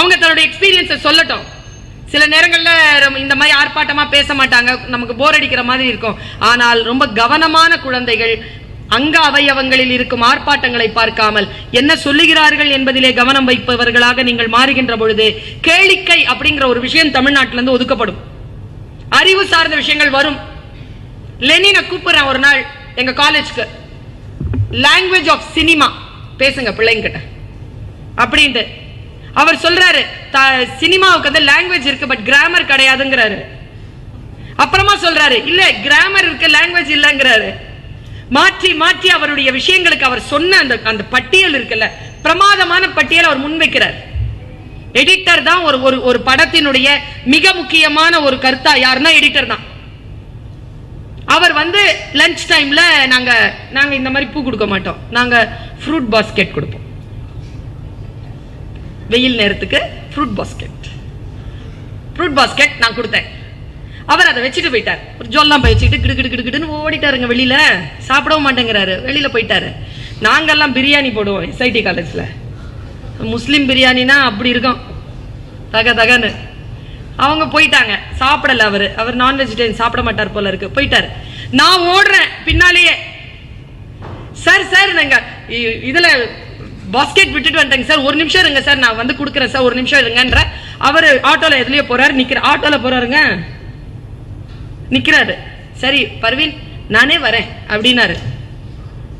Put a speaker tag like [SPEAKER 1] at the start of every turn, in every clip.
[SPEAKER 1] அவங்க தன்னுடைய எக்ஸ்பீரியன்ஸை சொல்லட்டும். சில நேரங்களில் இந்த மாதிரி ஆர்ப்பாட்டமாக பேச மாட்டாங்க. நமக்கு போர் அடிக்கிற மாதிரி இருக்கும். ஆனால் ரொம்ப கவனமான குழந்தைகள் அங்க அவயவங்களில் இருக்கும் ஆர்ப்பாட்டங்களை பார்க்காமல் என்ன சொல்லுகிறார்கள் என்பதிலே கவனம் வைப்பவர்களாக நீங்கள் மாறுகின்ற பொழுது கேளிக்கை அப்படிங்கிற ஒரு விஷயம் தமிழ்நாட்டிலிருந்து ஒதுக்கப்படும். அறிவு சார்ந்த விஷயங்கள் வரும். லெனினை கூப்பிடுறேன் ஒரு நாள் எங்க காலேஜ்க்கு லாங்குவேஜ் ஆஃப் சினிமா பேசுங்க பிள்ளைங்கிட்ட அப்படின்ட்டு. அவர் சொல்றாரு சினிமாவுக்கு வந்து லாங்குவேஜ் இருக்கு பட் கிராமர் கிடையாதுங்கிறாரு. அப்புறமா சொல்றாரு இல்ல கிராமர் இருக்கு லாங்குவேஜ் இல்லைங்கிறாரு. மாற்றி மாற்றி அவருடைய விஷயங்களுக்கு அவர் சொன்ன அந்த அந்த பட்டியல் இருக்குல்ல பிரமாதமான பட்டியல் அவர் முன்வைக்கிறார். எடிட்டர் தான் ஒரு ஒரு ஒரு படத்தினுடைய மிக முக்கியமான ஒரு கருத்தா யாருன்னா எடிட்டர் தான். அவர் வந்து லஞ்ச் டைம்ல நாங்க நாங்க இந்த மாதிரி பூ கொடுக்க மாட்டோம். நாங்க ஃப்ரூட் பாஸ்கெட் கொடுப்போம். வெயில் நேரத்துக்கு ஃப்ரூட் பாஸ்கெட் ஃப்ரூட் பாஸ்கெட் நான் கொடுத்தேன். அவர் அதை வச்சுட்டு போயிட்டார். ஒரு ஜொல்லாம் போய் வச்சுக்கிட்டு கிடு கிடு கிடுன்னு ஓடிட்டாருங்க வெளியில. சாப்பிடவும் மாட்டேங்கிறாரு. வெளியில போயிட்டாரு. நாங்கெல்லாம் பிரியாணி போடுவோம் எஸ்ஐடி காலேஜில் முஸ்லீம் பிரியாணினா அப்படி இருக்கும். தக தகன்னு. அவங்க போயிட்டாங்க. சாப்பிடல அவர். அவர் நான் வெஜிடேரியன் சாப்பிட மாட்டார் போல இருக்கு. போயிட்டாரு. நான் ஓடுறேன். பின்னாலேயே. சார் சார் நாங்க இ- இதுல பாஸ்கெட் விட்டுட்டு வந்துட்டேங்க சார். ஒரு நிமிஷம் இருங்க சார். நான் வந்து கொடுக்குறேன் சார். ஒரு நிமிஷம் இருங்கன்ற. அவர் ஆட்டோல எதுலயோ போறாரு. நிக்கிற ஆட்டோல போறாருங்க. நிக்கிறாரு. சரி பர்வீன் நானே வரேன் அப்படின்னாரு.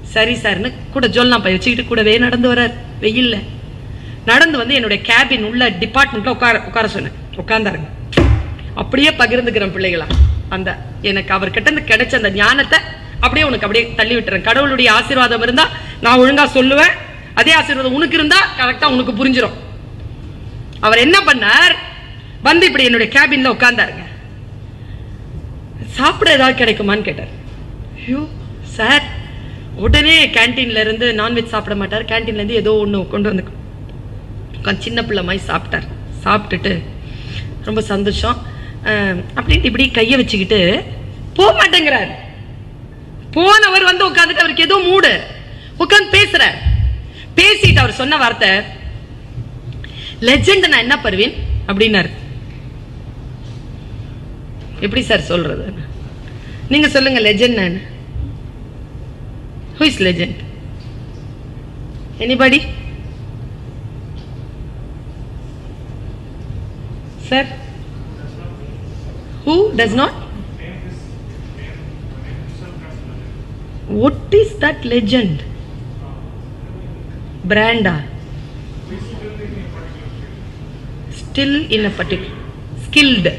[SPEAKER 1] சரி சார்னு கூட ஜொல்லாம் பை வச்சுக்கிட்டு கூடவே நடந்து வரார். வெயில்ல. நடந்து வந்து என்னுடைய கேபின் உள்ள டிபார்ட்மெண்ட்ல உட்கார உட்கார சொன்னேன். உட்காந்தாருங்க அப்படியே பகிர்ந்துக்கிறேன் பிள்ளைகளா. அந்த எனக்கு அவர்கிட்ட இருந்து கிடைச்ச அந்த ஞானத்தை அப்படியே உனக்கு அப்படியே தள்ளி விட்டுறேன். கடவுளுடைய ஆசீர்வாதம் இருந்தா நான் ஒழுங்கா சொல்லுவேன். அதே ஆசீர்வாதம் உனக்கு இருந்தா கரெக்டா உனக்கு புரிஞ்சிடும் அவர் என்ன பண்ணார்? வந்து இப்படி என்னுடைய கேபின்ல உட்கார்ந்தாருங்க. சாப்பிட ஏதாவது கிடைக்குமான்னு கேட்டார். ஐயோ சார் உடனே கேன்டீன்ல இருந்து நான்வெஜ் சாப்பிட மாட்டார். கேன்டீன்ல இருந்து ஏதோ ஒன்று கொண்டு வந்து உட்காந்து சின்ன பிள்ளை மாதிரி சாப்பிட்டார். சாப்பிட்டுட்டு ரொம்ப சந்தோஷம். அப்படின்ட்டு இப்படி கையை வச்சுக்கிட்டு போக மாட்டேங்கிறார். போனவர் வந்து உட்காந்துட்டு அவருக்கு ஏதோ மூடு. உட்காந்து பேசுறார். பேசிட்டு அவர் சொன்ன வார்த்தை லெஜெண்ட் நான் என்ன பருவேன்? அப்படின்னாரு. எப்படி சார் சொல்றது? நீங்க சொல்லுங்க லெஜெண்ட் நான் who is legend anybody sir who does not what is that legend பிராண்டா still in a particular skilled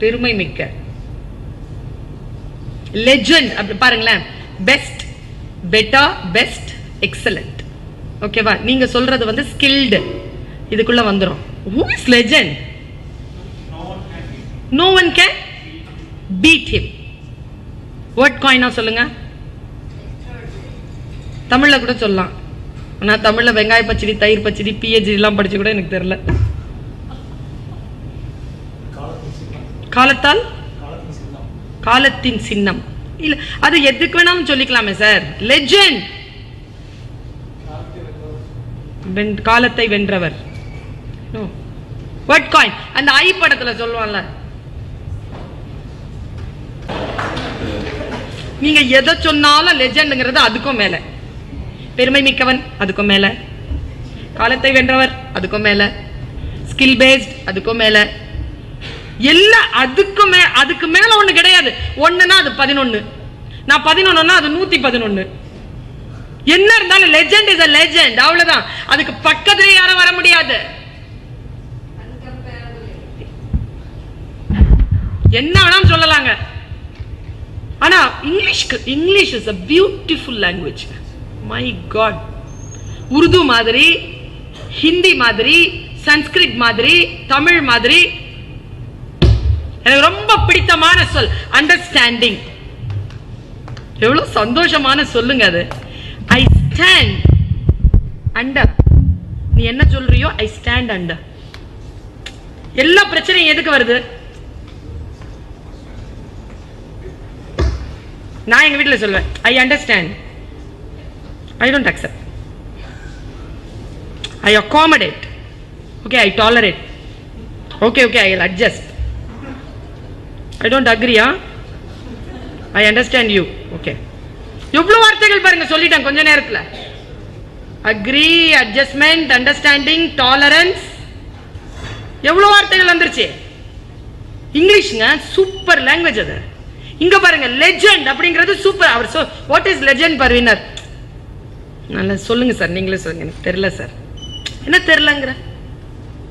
[SPEAKER 1] பெருமை மிக்க. லெஜண்ட் அப்படி பாருங்களேன். பெஸ்ட் பெட்டா பெஸ்ட் எக்ஸலண்ட் ஓகேவா நீங்க சொல்றது வந்து ஸ்கில்டு இதுக்குள்ள வந்துரும். Who is legend no one can beat him word காயினா சொல்லுங்க? தமிழில் கூட சொல்லலாம். ஆனால் தமிழில் வெங்காய பச்சடி தயிர் பச்சடி பிஹெச்டிலாம் படித்து படிச்சு கூட எனக்கு தெரியல. காலத்தால்? காலத்தின் சின்னம். இல்ல அது எதுக்கு வேணாலும் சொல்லிக்கலாமே சார் லெஜெண்ட் காலத்தை வென்றவர். வேர்ட் காயின் அந்த ஐ படத்துல சொல்லுவான்ல. நீங்க எதை சொன்னாலும் லெஜெண்டுங்கிறது அதுக்கும் மேல. பெருமை மிக்கவன் அதுக்கும் மேல. காலத்தை வென்றவர் அதுக்கும் மேல. ஸ்கில் பேஸ்ட் அதுக்கும் மேல. எல்லாம் அதுக்கும் மே அதுக்கு மேல ஒண்ணு கிடையாது. ஒண்ணுன்னா அது பதினொன்னு. நான் பதினொன்னா அது நூத்தி பதினொன்னு. என்ன இருந்தாலும் லெஜெண்ட் இஸ் அ லெஜெண்ட் அவ்வளவுதான். அதுக்கு பக்கத்துல யாரும் வர முடியாது. என்ன வேணாலும் சொல்லலாங்க. ஆனா இங்கிலீஷ்க்கு English is a beautiful language my god Urdu மாதிரி ஹிந்தி மாதிரி சன்ஸ்கிரிட் மாதிரி தமிழ் மாதிரி. எனக்கு ரொம்ப பிடித்தமான சொல் அண்டர்ஸ்டாண்டிங் எவ்வளவு சந்தோஷமான சொல்லுங்க அது. ஐ ஸ்டாண்ட் அண்டர் நீ என்ன சொல்றியோ ஐ ஸ்டாண்ட் அண்டர் எல்லா பிரச்சனையும் எதுக்கு வருது? நான் எங்க வீட்டில் சொல்லுவேன் I understand I don't accept I accommodate okay I tolerate okay okay I adjust I don't அக்ரியா I understand you okay எவ்வளோ வார்த்தைகள் பாருங்க சொல்லிட்டேன் கொஞ்ச நேரத்தில். அக்ரி அட்ஜஸ்ட்மெண்ட் அண்டர்ஸ்டாண்டிங் டாலரன்ஸ் எவ்வளோ வார்த்தைகள் வந்துருச்சு? இங்கிலீஷ்ங்க சூப்பர் லாங்குவேஜ் அது. இங்க பாருங்க லெஜெண்ட் அப்படிங்கிறது சூப்பர் அவர் வாட் இஸ் லெஜெண்ட் பர்வினர் நல்லா சொல்லுங்க சார் நீங்களே சொல்லுங்க எனக்கு தெரியல சார் என்ன தெரிலங்கிற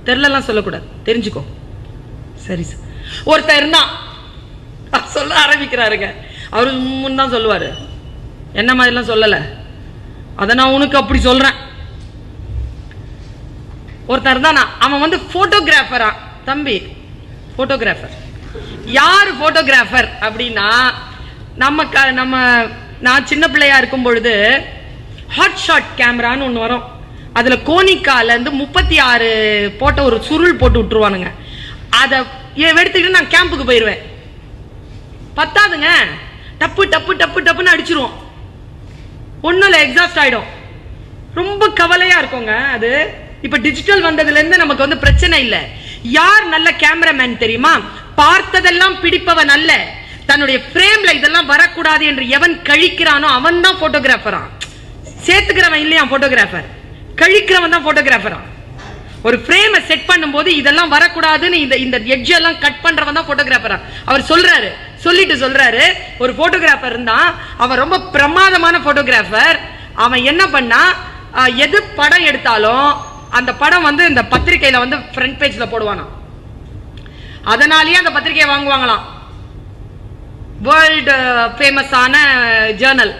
[SPEAKER 1] தெரிலலாம் சொல்லக்கூடாது தெரிஞ்சுக்கோ. சரி சார் ஒருத்தர் இருந்தான் சொல்ல ஆரம்பிக்கிறாருங்க. அவரு தான் சொல்லுவார். என்ன மாதிரிலாம் சொல்லலை. அதை நான் உனக்கு அப்படி சொல்கிறேன் ஒருத்தர் தான் அவன் வந்து ஃபோட்டோகிராஃபரா தம்பி ஃபோட்டோகிராஃபர் யார் ஃபோட்டோகிராஃபர் அப்படின்னா நம்ம க நம்ம நான் சின்ன பிள்ளையா இருக்கும் பொழுது ஹாட் ஷாட் கேமரான்னு ஒன்று வரும். அதில் கோனிக்காலேருந்து முப்பத்தி ஆறு போட்ட ஒரு சுருள் போட்டு விட்டுருவானுங்க. அதை எடுத்துக்கிட்டு நான் கேம்புக்கு போயிடுவேன் பத்தாதுங்க. டப்பு டப்பு டப்பு டப்புன்னு அடிச்சிருவோம். ஒன்றும் இல்லை எக்ஸாஸ்ட் ஆகிடும் ரொம்ப கவலையா இருக்குங்க அது. இப்போ டிஜிட்டல் வந்ததுலேருந்து நமக்கு வந்து பிரச்சனை இல்லை. யார் நல்ல கேமராமேன் தெரியுமா? பார்த்ததெல்லாம் பிடிப்பவன் அல்ல. தன்னுடைய ஃப்ரேம்ல இதெல்லாம் வரக்கூடாது என்று எவன் கழிக்கிறானோ அவன் தான் போட்டோகிராஃபரா சேர்த்துக்கிறவன் இல்லையா போட்டோகிராஃபர் கழிக்கிறவன் தான் போட்டோகிராஃபரா ஒரு ஃப்ரேமை செட் பண்ணும்போது இதெல்லாம் வரக்கூடாதுன்னு இந்த இந்த எட்ஜ் எல்லாம் கட் பண்றவன் தான் போட்டோகிராஃபரா அவர் சொல்றாரு சொல்லிட்டு சொல்றாரு ஒரு போட்டோகிராஃபர் இருந்தான் அவன் ரொம்ப பிரமாதமான போட்டோகிராஃபர் அவன் என்ன பண்ணா எது படம் எடுத்தாலும் அந்த படம் வந்து இந்த பத்திரிக்கையில வந்து ஃப்ரண்ட் பேஜ்ல போடுவானா. அதனாலேயே அந்த பத்திரிக்கையை வாங்குவாங்களாம். வேர்ல்டு ஃபேமஸான ஜேர்னல்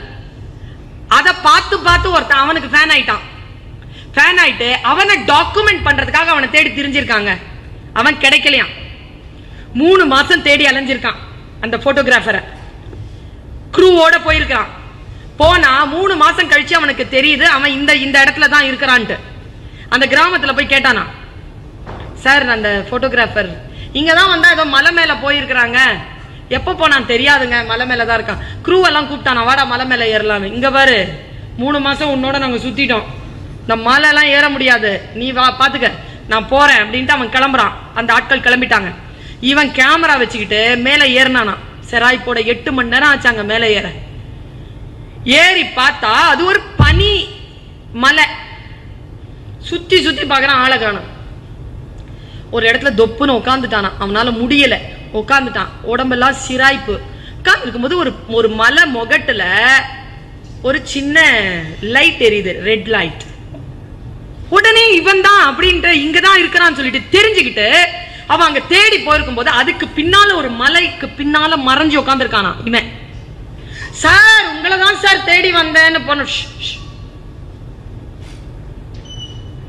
[SPEAKER 1] அதை பார்த்து பார்த்து ஒருத்தன் அவனுக்கு ஃபேன் ஆயிட்டான். ஃபேன் ஆயிட்டு அவனை டாக்குமெண்ட் பண்றதுக்காக அவனை தேடி திரிஞ்சிருக்காங்க. அவன் கிடைக்கலையாம். மூணு மாசம் தேடி அலைஞ்சிருக்கான் அந்த போட்டோகிராஃபரை க்ரூவோட போயிருக்கான் போனா மூணு மாசம் கழிச்சு அவனுக்கு தெரியுது அவன் இந்த இந்த இடத்துல தான் இருக்கிறான்ட்டு. அந்த கிராமத்துல போய் கேட்டானா சார் அந்த போட்டோகிராஃபர் இங்க தான் வந்தா ஏதோ மலை மேல போயிருக்கிறாங்க. எப்போ போனான் தெரியாதுங்க மலை மேல தான் இருக்கான். க்ரூ எல்லாம் கூப்பிட்டானா வாடா மலை மேல ஏறலாம் இங்க பாரு மூணு மாசம் உன்னோட நாங்க சுத்திட்டோம். இந்த மலை எல்லாம் ஏற முடியாது. நீ வா பாத்துக்க. நான் போறேன் அப்படின்ட்டு அவன் கிளம்புறான். அந்த ஆட்கள் கிளம்பிட்டாங்க. இவன் கேமரா வச்சுக்கிட்டு மேலே ஏறினானா செராய் போட எட்டு மணி நேரம் ஆச்சாங்க மேலே ஏற. ஏறி பார்த்தா அது ஒரு பனி மலை. சுத்தி சுத்தி பார்க்குறான் ஆளை காணும். ஒரு இடத்துல தொப்புன்னு உட்காந்துட்டானா அவனால முடியல. உட்காந்துட்டான் உடம்பெல்லாம் சிராய்ப்பு. உட்கார்ந்து இருக்கும்போது ஒரு ஒரு மலை முகட்டுல ஒரு சின்ன லைட் எரியுது ரெட் லைட் உடனே இவன் தான் அப்படின்ட்டு இங்க தான் இருக்கிறான்னு சொல்லிட்டு தெரிஞ்சுக்கிட்டு அவன் அங்க தேடி போயிருக்கும் போது அதுக்கு பின்னால ஒரு மலைக்கு பின்னால மறைஞ்சு உட்காந்துருக்கானா இவன். சார் உங்களை தான் சார் தேடி வந்தேன்னு போன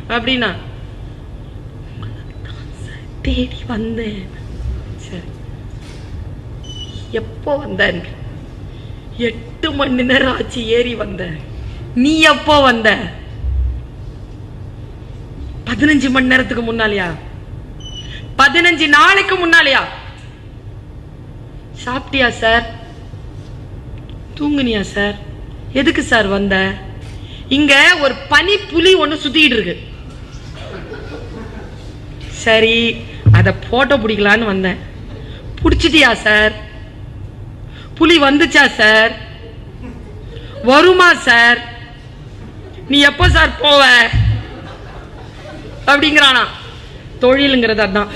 [SPEAKER 1] அப்படின்னா? தேடி வந்தேன். சரி. எப்போ வந்தேன்? எட்டு மணி நேரம் ஆச்சு ஏறி வந்த நீ எப்போ வந்த? பதினஞ்சு மணி நேரத்துக்கு முன்னாலயா? பதினஞ்சு நாளைக்கு முன்னாலயா? சாப்பிட்டியா சார்? தூங்குனியா சார்? எதுக்கு சார் வந்த? இங்க ஒரு பனி புலி ஒண்ணு சுத்திக்கிட்டு இருக்கு. சரி அதை போட்டோ பிடிக்கலான்னு வந்தேன். பிடிச்சிட்டியா சார் புலி வந்துச்சா சார் வருமா சார் நீ எப்போ சார் போவ? அப்படிங்கிறானா. தொழிலுங்கிறது அதான்.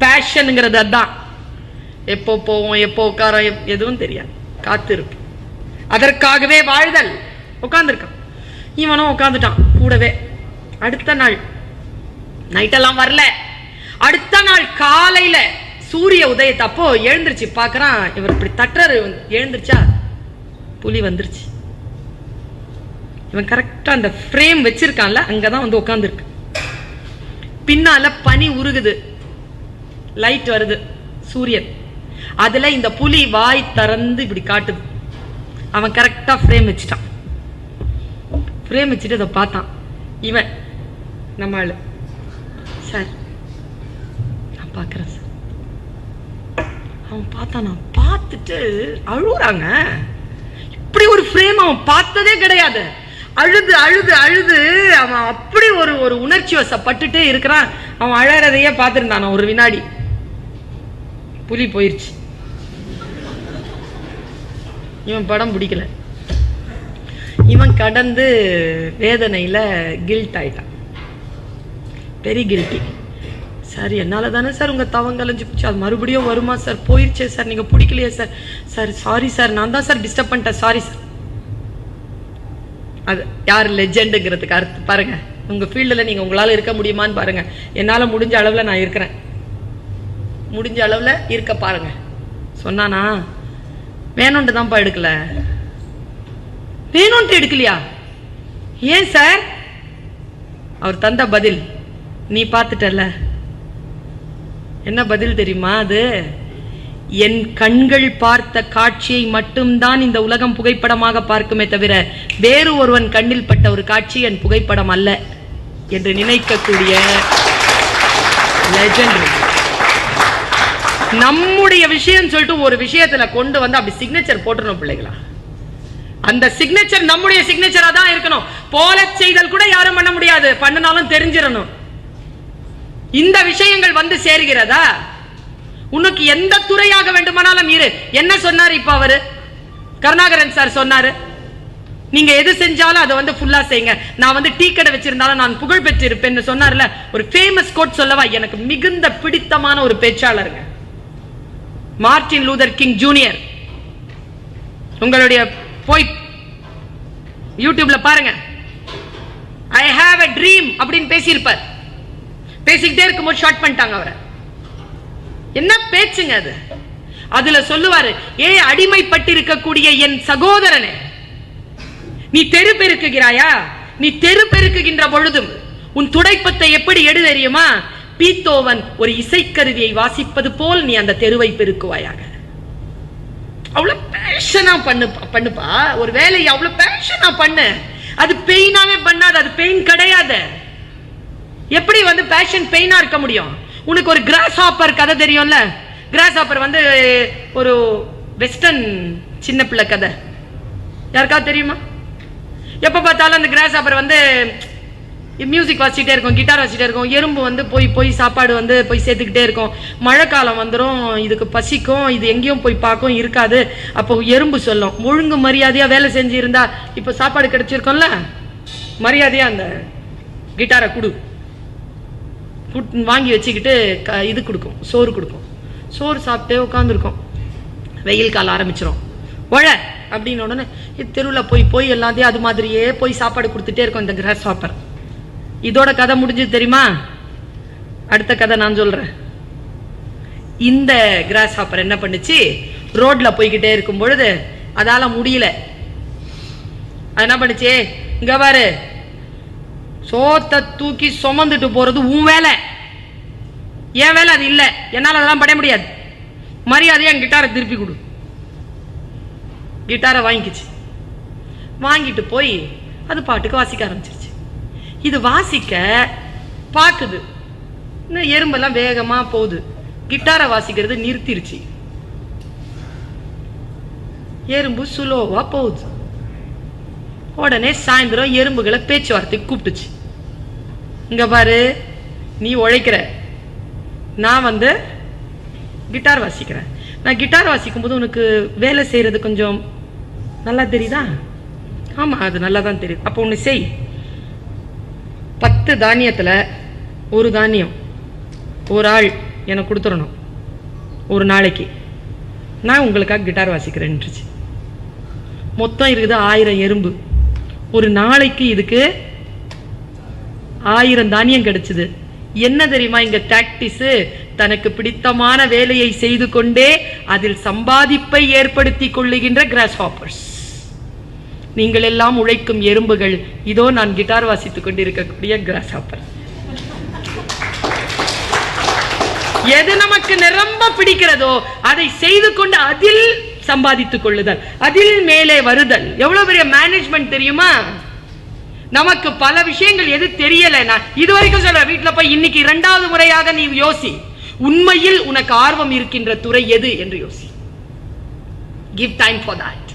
[SPEAKER 1] பேஷனுங்கிறது அதான். எப்போ போவோம் எப்போ உட்காரோம் எதுவும் தெரியாது. காத்திருப்பு அதற்காகவே வாழ்தல். உட்காந்துருக்கான் இவனும் உட்காந்துட்டான் கூடவே. அடுத்த நாள். நைட்டெல்லாம் வரல. அடுத்த நாள் காலையில சூரிய உதயத்தப்போ எழுந்துருச்சு பார்க்கறான் இவர் இப்படி தட்டுறாரு எழுந்துருச்சா? புலி வந்துருச்சு. இவன் கரெக்டாக அந்த ஃப்ரேம் வச்சிருக்கான்ல அங்கதான் வந்து உட்காந்துருக்கு பின்னால பனி உருகுது. லைட் வருது. சூரியன். அதுல இந்த புலி வாய் திறந்து இப்படி காட்டுது. அவன் கரெக்டா ஃப்ரேம் வச்சுட்டான். ஃப்ரேம் வச்சுட்டு அதை பார்த்தான். இவன் நம்ம சார் நான் பார்க்குறேன் சார். அவன் பார்த்தான் நான் பார்த்துட்டு அழுகுறாங்க இப்படி ஒரு ஃப்ரேம் அவன் பார்த்ததே கிடையாது. அழுது அழுது அழுது அவன் அப்படி ஒரு ஒரு உணர்ச்சி வசப்பட்டுட்டே இருக்கிறான். அவன் அழறதையே பார்த்துருந்தான் ஒரு வினாடி. புலி போயிடுச்சு இவன் படம் பிடிக்கல. இவன் கடந்து வேதனையில் கில்ட் ஆயிட்டான். வெரி கில்ட்டி சார் என்னால் தானே சார் உங்கள் தவம் கலைஞ்சு போச்சு அது மறுபடியும் வருமா சார் போயிடுச்சே சார் நீங்கள் பிடிக்கலையே சார் சார் சாரி சார் நான் தான் சார் டிஸ்டர்ப் பண்ணிட்டேன். சாரி சார் அது யார் லெஜெண்டுங்கிறதுக்கு அர்த்தம் பாருங்கள் உங்கள் ஃபீல்டில் நீங்கள் உங்களால் இருக்க முடியுமான்னு பாருங்கள் என்னால் முடிஞ்ச அளவில் நான் இருக்கிறேன். முடிஞ்ச அளவில் இருக்க பாருங்கள் சொன்னானா? வேணும்ட்டு தான்ப்பா எடுக்கல. வேணும்ட்டு எடுக்கலையா? ஏன் சார் அவர் தந்த பதில். நீ பார்த்துட்டல்ல. என்ன பதில் தெரியுமா அது? என் கண்கள் பார்த்த காட்சியை மட்டும்தான் இந்த உலகம் புகைப்படமாக பார்க்குமே தவிர வேறு ஒருவன் கண்ணில் பட்ட ஒரு காட்சி என் புகைப்படம் அல்ல என்று நினைக்கக்கூடிய லெஜெண்ட் நம்முடைய விஷயம் சொல்லிட்டு ஒரு விஷயத்துல கொண்டு வந்து அப்படி சிக்னேச்சர் போட்டுருணும் பிள்ளைகளா? அந்த சிக்னேச்சர் நம்முடைய சிக்னேச்சரா தான் இருக்கணும். போல செய்தல் கூட யாரும் பண்ண முடியாது. பண்ணினாலும் தெரிஞ்சிடணும். இந்த விஷயங்கள் வந்து சேர்கிறதா? உனக்கு எந்த துறையாக வேண்டுமானாலும் இரு. என்ன சொன்னார் இப்ப அவரு? கருணாகரன் சார் சொன்னாரு. நீங்க எது செஞ்சாலும் அதை வந்து ஃபுல்லா செய்யுங்க. நான் வந்து டீ கடை வச்சிருந்தாலும் நான் புகழ் பெற்றிருப்பேன்னு சொன்னார்ல ஒரு ஃபேமஸ் கோட் சொல்லவா? எனக்கு மிகுந்த பிடித்தமான ஒரு பேச்சாளருங்க. Martin Luther King junior. உங்களுடைய போய் யூடியூப்ல பாருங்க. ஐ ஹாவ் அ ட்ரீம் அப்படின்னு பேசியிருப்பார். பேசிக்கிட்டே இருக்கும்போது ஷார்ட் பண்ணிட்டாங்க அவரை. என்ன பேச்சுங்க அது? அதுல சொல்லுவாரு ஏ அடிமைப்பட்டிருக்கக்கூடிய என் சகோதரனே நீ தெரு பெருக்குகிறாயா? நீ தெரு பெருக்குகின்ற பொழுதும் உன் துடைப்பத்தை எப்படி எடு தெரியுமா? பீத்தோவன் ஒரு இசைக்கருவியை வாசிப்பது போல் நீ அந்த தெருவை பெருக்குவாயாக. அவ்வளவு பேஷனா பண்ணு பண்ணுப்பா. ஒரு வேலையை அவ்வளவு பேஷனா பண்ணு. அது பெயினாவே பண்ணாது அது பெயின் கிடையாது. எப்படி வந்து பேஷன் பெயினா இருக்க முடியும்? உனக்கு ஒரு கிராஸ் ஹாப்பர் கதை தெரியும்ல? கிராஸ் ஹாப்பர் வந்து ஒரு வெஸ்டர்ன் சின்ன பிள்ளை கதை. யாருக்காவது தெரியுமா? எப்போ பார்த்தாலும் அந்த கிராஸ் ஹாப்பர் வந்து மியூசிக் வச்சுட்டே இருக்கும் கிட்டார் வச்சுட்டே இருக்கும். எறும்பு வந்து போய் போய் சாப்பாடு வந்து போய் சேர்த்துக்கிட்டே இருக்கும். மழை காலம் வந்துடும் இதுக்கு பசிக்கும் இது எங்கேயும் போய் பார்க்கும் இருக்காது. அப்போ எறும்பு சொல்லும் ஒழுங்கு மரியாதையாக வேலை செஞ்சு இருந்தா இப்போ சாப்பாடு கிடைச்சிருக்கோம்ல? மரியாதையாக அந்த கிட்டாரை கொடு. வாங்கி வச்சுக்கிட்டு க இது கொடுக்கும் சோறு கொடுக்கும். சோறு சாப்பிட்டே உட்காந்துருக்கோம் வெயில் காலம் ஆரம்பிச்சிரும். ஒழ! அப்படின்னு உடனே தெருவில் போய் போய் எல்லாத்தையும் அது மாதிரியே போய் சாப்பாடு கொடுத்துட்டே இருக்கும் இந்த கிராஸ் சாப்பர். இதோட கதை முடிஞ்சது தெரியுமா? அடுத்த கதை நான் சொல்கிறேன் இந்த கிராஸ் ஹாப்பர் என்ன பண்ணுச்சு? ரோட்டில் போய்கிட்டே இருக்கும் பொழுது அதால் முடியல. அது என்ன பண்ணுச்சு? இங்கே பாரு. சோத்தை தூக்கி சுமந்துட்டு போகிறது உன் வேலை. என் வேலை அது இல்லை. என்னால் அதெல்லாம் பண்ண முடியாது. மரியாதையை என் கிட்டாரை திருப்பி கொடு. கிட்டாரை வாங்கிக்கிச்சு. வாங்கிட்டு போய் அது பாட்டுக்கு வாசிக்க ஆரம்பிச்சிருச்சு. இது வாசிக்க பார்க்குது இன்னும் எறும்பெல்லாம் வேகமாக போகுது. கிட்டாரை வாசிக்கிறது நிறுத்திருச்சு. எறும்பு சுலோவாக போகுது. உடனே சாயந்தரம் எறும்புகளை பேச்சுவார்த்தைக்கு கூப்பிட்டுச்சு. இங்கே பாரு நீ உழைக்கிற. நான் வந்து கிட்டார் வாசிக்கிறேன். நான் கிட்டார் வாசிக்கும் போது உனக்கு வேலை செய்கிறது கொஞ்சம் நல்லா தெரியுதா? ஆமாம் அது நல்லா தான் தெரியுது. அப்போ ஒன்று செய். பத்து தானியத்தில் ஒரு தானியம் ஒரு ஆள் எனக்கு கொடுத்துடணும் ஒரு நாளைக்கு. நான் உங்களுக்காக கிட்டார் வாசிக்கிறேன்ருச்சு மொத்தம் இருக்குது ஆயிரம் எறும்பு. ஒரு நாளைக்கு இதுக்கு ஆயிரம் தானியம் கிடைச்சது. என்ன தெரியுமா இங்க டாக்டிஸ் தனக்கு பிடித்தமான வேலையை செய்து கொண்டே அதில் சம்பாதிப்பை ஏற்படுத்தி கொள்ளுகின்ற கிராஸ் ஹாப்பர்ஸ் நீங்கள் எல்லாம் உழைக்கும் எறும்புகள். இதோ நான் கிட்டார் வாசித்துக் கொண்டிருக்கக்கூடிய கிராஸ் ஹாப்பர் எது நமக்கு நிரம்ப பிடிக்கிறதோ அதை செய்து கொண்டு அதில் சம்பாதித்துக் கொள்ளுதல். அதில் மேலே வருதல். எவ்வளவு பெரிய மேனேஜ்மெண்ட் தெரியுமா? நமக்கு பல விஷயங்கள் எது தெரியல நான் இது வரைக்கும் சொல்றேன் வீட்டுல போய் இன்னைக்கு இரண்டாவது முறையாக நீ யோசி உண்மையில் உனக்கு ஆர்வம் இருக்கின்ற துறை எது? என்று யோசி. Give time for that